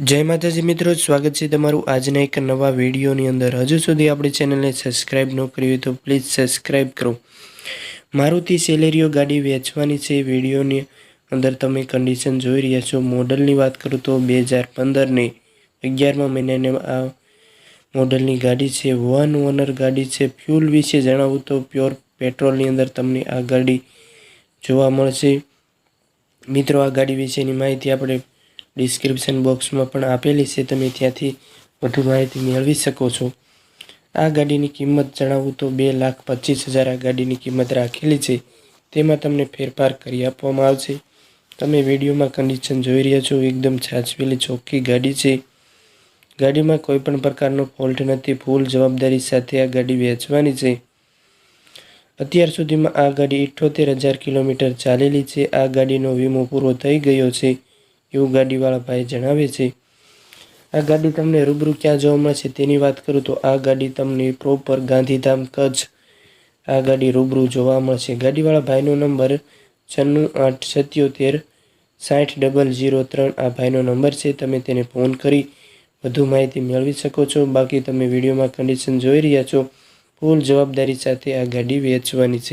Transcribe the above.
જય માતાજી મિત્રો, સ્વાગત છે તમારું આજના એક નવા વિડીયોની અંદર. હજુ સુધી આપણી ચેનલને સબસ્ક્રાઇબ ન કરી હોય તો પ્લીઝ સબસ્ક્રાઇબ કરો. મારુતિ સેલેરીઓ ગાડી વેચવાની છે. વિડીયોની અંદર તમે કન્ડિશન જોઈ રહ્યા છો. મોડલની વાત કરું તો બે હજાર પંદરની અગિયારમાં મહિનાને આ મોડલની ગાડી છે. વન ઓનર ગાડી છે. ફ્યુલ વિશે જણાવું તો પ્યોર પેટ્રોલની અંદર તમને આ ગાડી જોવા મળશે. મિત્રો, આ ગાડી વિશેની માહિતી આપણે ડિસ્ક્રિપ્શન બોક્સમાં પણ આપેલી છે. તમે ત્યાંથી વધુ માહિતી મેળવી શકો છો. આ ગાડીની કિંમત જણાવું તો બે લાખ પચીસ હજાર આ ગાડીની કિંમત રાખેલી છે. તેમાં તમને ફેરફાર કરી આપવામાં આવશે. તમે વિડીયોમાં કન્ડિશન જોઈ રહ્યા છો. એકદમ છાછવેલી ચોખ્ખી ગાડી છે. ગાડીમાં કોઈ પણ પ્રકારનો ફોલ્ટ નથી. ફૂલ જવાબદારી સાથે આ ગાડી વેચવાની છે. અત્યાર સુધીમાં આ ગાડી ઇઠ્ઠોતેર હજાર કિલોમીટર ચાલેલી છે. આ ગાડીનો વીમો પૂરો થઈ ગયો છે. એવું ગાડીવાળા ભાઈ જણાવે છે. આ ગાડી તમને રૂબરૂ ક્યાં જોવા મળશે તેની વાત કરું તો આ ગાડી તમને પ્રોપર ગાંધીધામ કચ્છ આ ગાડી રૂબરૂ જોવા મળશે. ગાડીવાળા ભાઈનો નંબર છન્નું આઠ સત્યોતેર સાઠ ડબલ જીરો ત્રણ આ ભાઈનો નંબર છે. તમે તેને ફોન કરી વધુ માહિતી મેળવી શકો છો. બાકી તમે વિડીયોમાં કન્ડિશન જોઈ રહ્યા છો. ફૂલ જવાબદારી સાથે આ ગાડી વેચવાની છે.